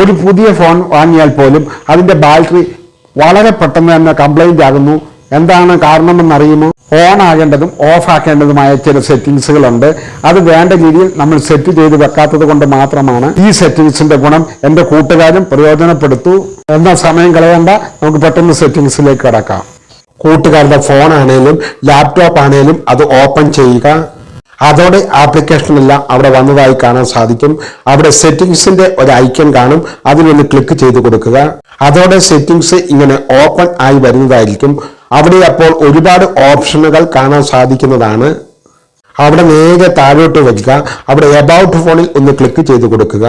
ഒരു പുതിയ ഫോൺ വാങ്ങിയാൽ പോലും അതിന്റെ ബാറ്ററി വളരെ പെട്ടെന്ന് തന്നെ കംപ്ലൈന്റ് ആകുന്നു. എന്താണ് കാരണമെന്നറിയുമോ? ഓൺ ആകേണ്ടതും ഓഫ് ആക്കേണ്ടതുമായ ചില സെറ്റിങ്സുകളുണ്ട്. അത് വേണ്ട രീതിയിൽ നമ്മൾ സെറ്റ് ചെയ്ത് വെക്കാത്തത് കൊണ്ട് മാത്രമാണ് ഈ സെറ്റിങ്സിന്റെ ഗുണം എന്റെ കൂട്ടുകാരും പ്രയോജനപ്പെടുത്തു. എന്ന സമയം കളയേണ്ട. നമുക്ക് പെട്ടെന്ന് സെറ്റിങ്സിലേക്ക് കടക്കാം. കൂട്ടുകാരുടെ ഫോൺ ആണേലും ലാപ്ടോപ്പ് ആണേലും അത് ഓപ്പൺ ചെയ്യുക. അതോടെ അല്ല അവിടെ വന്നതായി കാണാൻ സാധിക്കും. അവിടെ സെറ്റിംഗ്സിന്റെ ഒരു ഐക്കൺ കാണും. അതിലൊന്ന് ക്ലിക്ക് ചെയ്ത് കൊടുക്കുക. അതോടെ സെറ്റിംഗ്സ് ഇങ്ങനെ ഓപ്പൺ ആയി വരുന്നതായിരിക്കും. അവിടെ അപ്പോൾ ഒരുപാട് ഓപ്ഷനുകൾ കാണാൻ സാധിക്കുന്നതാണ്. അവിടെ നേരെ താഴോട്ട് വരിക. അവിടെ എബൌട്ട് ഫോണിൽ ഒന്ന് ക്ലിക്ക് ചെയ്ത് കൊടുക്കുക.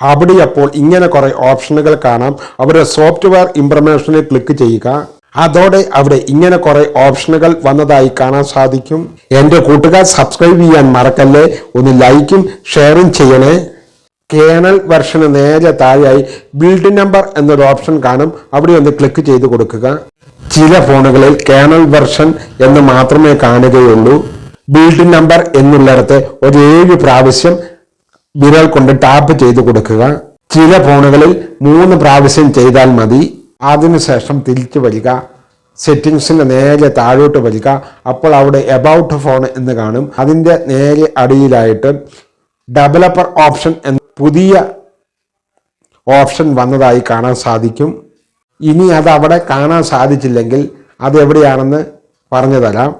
അവിടെ അപ്പോൾ ഇങ്ങനെ കുറെ ഓപ്ഷനുകൾ കാണാം. അവിടെ സോഫ്റ്റ്വെയർ ഇൻഫർമേഷനിൽ ക്ലിക്ക് ചെയ്യുക. അതോടെ അവിടെ ഇങ്ങനെ കുറെ ഓപ്ഷനുകൾ വന്നതായി കാണാൻ സാധിക്കും. എന്റെ കൂട്ടുകാർ സബ്സ്ക്രൈബ് ചെയ്യാൻ മറക്കല്ലേ? ഒന്ന് ലൈക്കും ഷെയറും ചെയ്യണേ. കേണൽ വെർഷന് നേരെ താഴെയായി ബിൽഡ് നമ്പർ എന്നൊരു ഓപ്ഷൻ കാണും. അവിടെ ഒന്ന് ക്ലിക്ക് ചെയ്ത് കൊടുക്കുക. ചില ഫോണുകളിൽ കേണൽ വെർഷൻ എന്ന് മാത്രമേ കാണുകയുള്ളൂ. ബിൽഡ് നമ്പർ എന്നുള്ളിടത്ത് ഒരു ഏഴ് പ്രാവശ്യം വിരൽ കൊണ്ട് ടാപ്പ് ചെയ്ത് കൊടുക്കുക. ചില ഫോണുകളിൽ മൂന്ന് പ്രാവശ്യം ചെയ്താൽ മതി. അതിനുശേഷം തിരിച്ചു വരിക സെറ്റിങ്സിന്റെ നേരെ താഴോട്ട് വരിക അപ്പോൾ അവിടെ എബൌട്ട് ഫോൺ എന്ന് കാണും. അതിന്റെ നേരെ അടിയിലായിട്ട് ഡെവലപ്പർ ഓപ്ഷൻ എന്ന പുതിയ ഓപ്ഷൻ വന്നതായി കാണാൻ സാധിക്കും. ഇനി അത് അവിടെ കാണാൻ സാധിച്ചില്ലെങ്കിൽ അത് എവിടെയാണെന്ന് പറഞ്ഞു തരാം.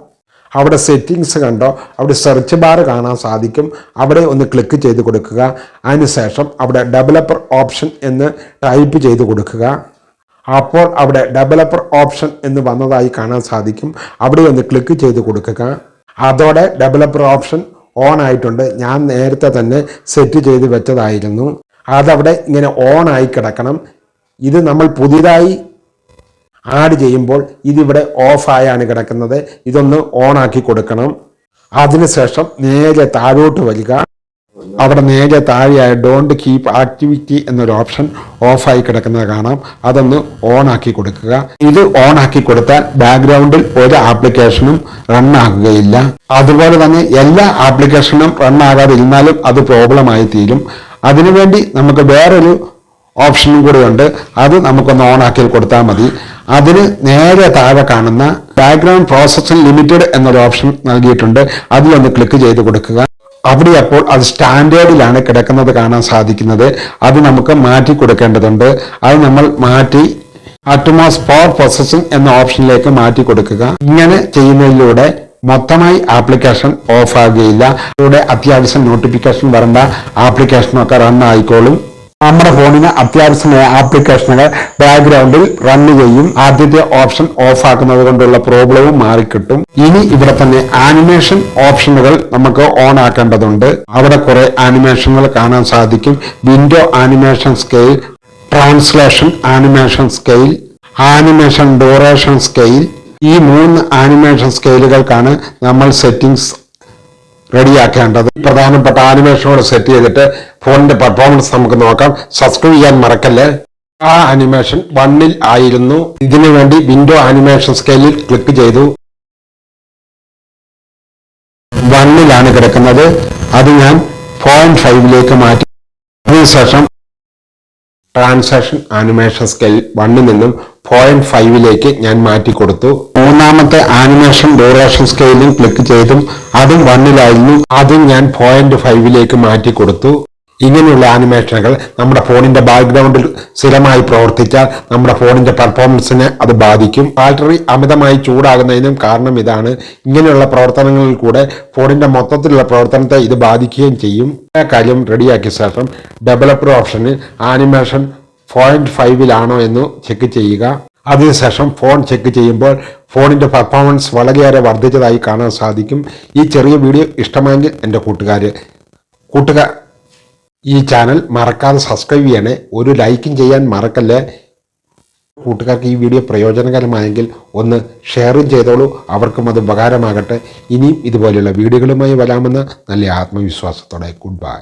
അവിടെ സെറ്റിങ്സ് കണ്ടോ? അവിടെ സെർച്ച് ബാർ കാണാൻ സാധിക്കും. അവിടെ ഒന്ന് ക്ലിക്ക് ചെയ്ത് കൊടുക്കുക. അതിനുശേഷം അവിടെ ഡെവലപ്പർ ഓപ്ഷൻ എന്ന് ടൈപ്പ് ചെയ്ത് കൊടുക്കുക. അപ്പോൾ അവിടെ ഡെവലപ്പർ ഓപ്ഷൻ എന്ന് വന്നതായി കാണാൻ സാധിക്കും. അവിടെ ഒന്ന് ക്ലിക്ക് ചെയ്ത് കൊടുക്കുക. അതോടെ ഡെവലപ്പർ ഓപ്ഷൻ ഓൺ ആയിട്ടുണ്ട്. ഞാൻ നേരത്തെ തന്നെ സെറ്റ് ചെയ്ത് വെച്ചതായിരുന്നു. അതവിടെ ഇങ്ങനെ ഓൺ ആയി കിടക്കണം. ഇത് നമ്മൾ പുതിയതായി ആഡ് ചെയ്യുമ്പോൾ ഇതിവിടെ ഓഫായാണ് കിടക്കുന്നത്. ഇതൊന്ന് ഓൺ ആക്കി കൊടുക്കണം. അതിനുശേഷം നേരെ താഴോട്ട് വരിക. അവിടെ നേരെ താഴെയായ ഡോണ്ട് കീപ്പ് ആക്ടിവിറ്റി എന്നൊരു ഓപ്ഷൻ ഓഫായി കിടക്കുന്നത് കാണാം. അതൊന്ന് ഓൺ ആക്കി കൊടുക്കുക. ഇത് ഓൺ ആക്കി കൊടുത്താൽ ബാക്ക്ഗ്രൗണ്ടിൽ ഒരു ആപ്ലിക്കേഷനും റൺ ആകുകയില്ല. അതുപോലെ തന്നെ എല്ലാ ആപ്ലിക്കേഷനും റൺ ആകാതിരുന്നാലും അത് പ്രോബ്ലമായി തീരും. അതിനുവേണ്ടി നമുക്ക് വേറൊരു ഓപ്ഷനും കൂടി ഉണ്ട് അത് നമുക്കൊന്ന് ഓൺ ആക്കി കൊടുത്താൽ മതി. അതിന് നേരെ താഴെ കാണുന്ന ബാക്ക്ഗ്രൗണ്ട് പ്രോസസ്സിംഗ് ലിമിറ്റഡ് എന്നൊരു ഓപ്ഷൻ നൽകിയിട്ടുണ്ട്. അതിലൊന്ന് ക്ലിക്ക് ചെയ്ത് കൊടുക്കുക. അവിടെ അപ്പോൾ അത് സ്റ്റാൻഡേർഡിലാണ് കിടക്കുന്നത് കാണാൻ സാധിക്കുന്നത്. അത് നമുക്ക് മാറ്റി കൊടുക്കേണ്ടതുണ്ട്. അത് നമ്മൾ മാറ്റി അറ്റ്മോസ് പവർ പ്രോസസ്സിംഗ് എന്ന ഓപ്ഷനിലേക്ക് മാറ്റി കൊടുക്കുക. ഇങ്ങനെ ചെയ്യുന്നതിലൂടെ മൊത്തമായി ആപ്ലിക്കേഷൻ ഓഫ് ആകുകയില്ല. ഇവിടെ അത്യാവശ്യം നോട്ടിഫിക്കേഷൻ വരേണ്ട ആപ്ലിക്കേഷനൊക്കെ റൺ ആയിക്കോളും. നമ്മുടെ ഫോണിന് അത്യാവശ്യമായ ആപ്ലിക്കേഷനുകൾ ബാക്ക്ഗ്രൗണ്ടിൽ റൺ ചെയ്യും. ആദ്യത്തെ ഓപ്ഷൻ ഓഫ് ആക്കുന്നത് കൊണ്ടുള്ള പ്രോബ്ലവും മാറിക്കിട്ടും. ഇനി ഇവിടെ തന്നെ ആനിമേഷൻ ഓപ്ഷനുകൾ നമുക്ക് ഓൺ ആക്കേണ്ടതുണ്ട്. അവിടെ കുറെ ആനിമേഷനുകൾ കാണാൻ സാധിക്കും. Window animation scale translation animation scale animation duration scale ഈ മൂന്ന് ആനിമേഷൻ സ്കെയിലുകൾക്കാണ് നമ്മൾ സെറ്റിംഗ്സ് റെഡിയാക്കേണ്ടത്. പ്രധാനപ്പെട്ട ആനിമേഷനോട് സെറ്റ് ചെയ്തിട്ട് ഫോണിന്റെ പെർഫോമൻസ് നമുക്ക് നോക്കാം. സബ്സ്ക്രൈബ് ചെയ്യാൻ മറക്കല്ലേ? ആ അനിമേഷൻ വണ്ണിൽ ആയിരുന്നു. ഇതിനു വേണ്ടി വിൻഡോ ആനിമേഷൻ സ്കെയിലിൽ ക്ലിക്ക് ചെയ്തു. വണ്ണിലാണ് കിടക്കുന്നത്. അത് ഞാൻ പോയിന്റ് ഫൈവിലേക്ക് മാറ്റി. അതിനുശേഷം ട്രാൻസാക്ഷൻ ആനിമേഷൻ സ്കെയിൽ വണ്ണിൽ നിന്നും പോയിന്റ് ഫൈവിലേക്ക് ഞാൻ മാറ്റി കൊടുത്തു. മൂന്നാമത്തെ ആനിമേഷൻ ഡ്യൂറേഷൻ സ്കെയിലും ക്ലിക്ക് ചെയ്തും അതും വണ്ണിലായിരുന്നു. അതും ഞാൻ പോയിന്റ് ഫൈവിലേക്ക് മാറ്റി കൊടുത്തു. ഇങ്ങനെയുള്ള ആനിമേഷനുകൾ നമ്മുടെ ഫോണിന്റെ ബാക്ക്ഗ്രൗണ്ടിൽ സ്ഥിരമായി പ്രവർത്തിച്ചാൽ നമ്മുടെ ഫോണിന്റെ പെർഫോമൻസിനെ അത് ബാധിക്കും. ബാറ്ററി അമിതമായി ചൂടാകുന്നതിനും കാരണം ഇതാണ്. ഇങ്ങനെയുള്ള പ്രവർത്തനങ്ങളിൽ കൂടെ ഫോണിന്റെ മൊത്തത്തിലുള്ള പ്രവർത്തനത്തെ ഇത് ബാധിക്കുകയും ചെയ്യും. കാര്യം റെഡിയാക്കിയ ശേഷം ഡെവലപ്പർ ഓപ്ഷന് ആനിമേഷൻ പോയിന്റ് ഫൈവിലാണോ എന്ന് ചെക്ക് ചെയ്യുക. അതിനുശേഷം ഫോൺ ചെക്ക് ചെയ്യുമ്പോൾ ഫോണിന്റെ പെർഫോമൻസ് വളരെയേറെ വർദ്ധിച്ചതായി കാണാൻ സാധിക്കും. ഈ ചെറിയ വീഡിയോ ഇഷ്ടമായെങ്കിൽ എന്റെ കൂട്ടുകാർ കൂട്ടുകാർ ഈ ചാനൽ മറക്കാതെ സബ്സ്ക്രൈബ് ചെയ്യണേ. ഒരു ലൈക്കും ചെയ്യാൻ മറക്കല്ലേ? കൂട്ടുകാർക്ക് ഈ വീഡിയോ പ്രയോജനകരമായെങ്കിൽ ഒന്ന് ഷെയറും ചെയ്തോളൂ. അവർക്കും അത് ഉപകാരമാകട്ടെ. ഇനിയും ഇതുപോലെയുള്ള വീഡിയോകളുമായി വരാമെന്ന നല്ല ആത്മവിശ്വാസത്തോടെ ഗുഡ് ബൈ